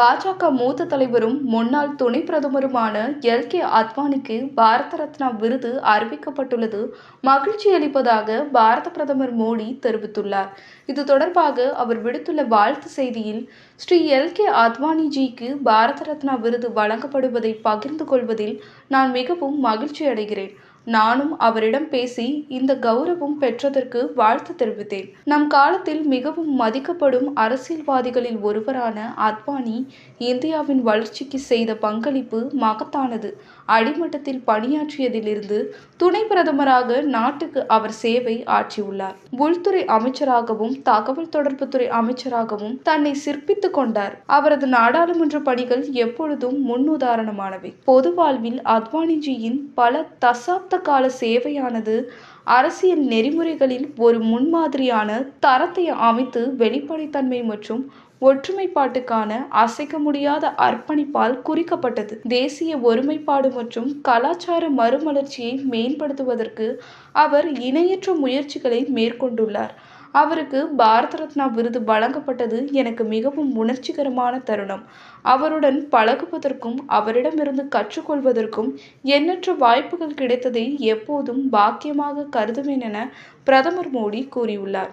பாஜக மூத்த தலைவரும் முன்னாள் துணை பிரதமருமான எல். கே. அத்வானிக்கு பாரத ரத்னா விருது அறிவிக்கப்பட்டுள்ளது. மகிழ்ச்சி அளிப்பதாக பாரத பிரதமர் மோடி தெரிவித்துள்ளார். இது தொடர்பாக அவர் விடுத்துள்ள வாழ்த்து செய்தியில் ஸ்ரீ எல். கே. அத்வானிஜிக்கு பாரத ரத்னா விருது வழங்கப்படுவதை பகிர்ந்து கொள்வதில் நான் மிகவும் மகிழ்ச்சி அடைகிறேன் நானும் அவரிடம் பேசி இந்த கௌரவம் பெற்றதற்கு வாழ்த்து தெரிவித்தேன். நம் காலத்தில் மிகவும் மதிக்கப்படும் அரசியல்வாதிகளில் ஒருவரான அத்வானி இந்தியாவின் வளர்ச்சிக்கு செய்த பங்களிப்பு மகத்தானது. அடிமட்டத்தில் பணியாற்றியதிலிருந்து துணை பிரதமராக நாட்டுக்கு அவர் சேவை ஆற்றியுள்ளார். உள்துறை அமைச்சராகவும் தகவல் தொடர்புத்துறை அமைச்சராகவும் தன்னை சிற்பித்துக் கொண்டார். அவரது நாடாளுமன்ற பணிகள் எப்பொழுதும் முன்னுதாரணமானவை. பொது வாழ்வில் அத்வானிஜியின் பல தசாப்த கால சேவையானது அரசியல் நெறிமுறைகளில் ஒரு முன்மாதிரியான தரத்தை அமைத்து வெளிப்படைத்தன்மை மற்றும் ஒற்றுமைப்பாட்டுக்கான அசைக்க முடியாத அர்ப்பணிப்பால் குறிக்கப்பட்டது. தேசிய ஒருமைப்பாடு மற்றும் கலாச்சார மறுமலர்ச்சியை மேம்படுத்துவதற்கு அவர் இணையற்ற முயற்சிகளை மேற்கொண்டுள்ளார். அவருக்கு பாரத ரத்னா விருது வழங்கப்பட்டது எனக்கு மிகவும் உணர்ச்சிகரமான தருணம். அவருடன் பழகுவதற்கும் அவரிடமிருந்து கற்றுக்கொள்வதற்கும் எண்ணற்ற வாய்ப்புகள் கிடைத்ததை எப்போதும் பாக்கியமாக கருதுவேன் என பிரதமர் மோடி கூறியுள்ளார்.